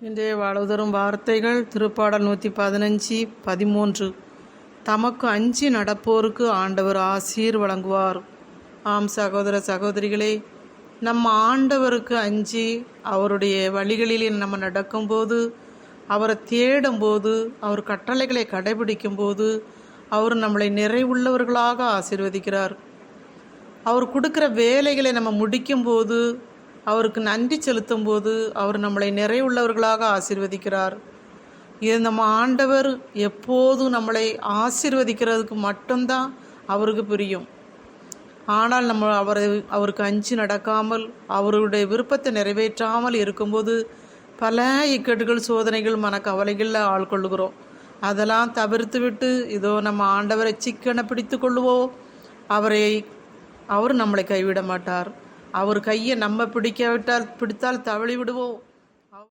இன்றைய வாழ்வுதரும் வார்த்தைகள் திருப்பாடல் நூற்றி பதினஞ்சு பதிமூன்று. தமக்கு அஞ்சு நடப்போருக்கு ஆண்டவர் ஆசீர் வழங்குவார். ஆம் சகோதர சகோதரிகளே நம்ம ஆண்டவருக்கு அஞ்சு அவருடைய வழிகளில் நம்ம நடக்கும்போது அவரை தேடும்போது அவர் கட்டளைகளை கடைபிடிக்கும்போது அவர் நம்மளை நிறைவுள்ளவர்களாக ஆசீர்வதிக்கிறார். அவர் கொடுக்குற வேலைகளை நம்ம முடிக்கும்போது அவருக்கு நன்றி செலுத்தும் போது அவர் நம்மளை நிறைவுள்ளவர்களாக ஆசீர்வதிக்கிறார். இது நம்ம ஆண்டவர் எப்போதும் நம்மளை ஆசிர்வதிக்கிறதுக்கு மட்டும்தான் அவருக்கு புரியும். ஆனால் நம்ம அவரை அவருக்கு அஞ்சு நடக்காமல் அவருடைய விருப்பத்தை நிறைவேற்றாமல் இருக்கும்போது பல இக்கட்டுகள் சோதனைகள் மனக்கவலைகளில் ஆள்கொள்ளுகிறோம் அதெல்லாம் தவிர்த்து விட்டு இதோ நம்ம ஆண்டவரை சிக்கனை பிடித்து கொள்ளுவோம். அவரை அவர் நம்மளை கைவிட மாட்டார். அவர் கையை நம்ம பிடிக்காவிட்டால் பிடித்தால் தவழி விடுவோம்.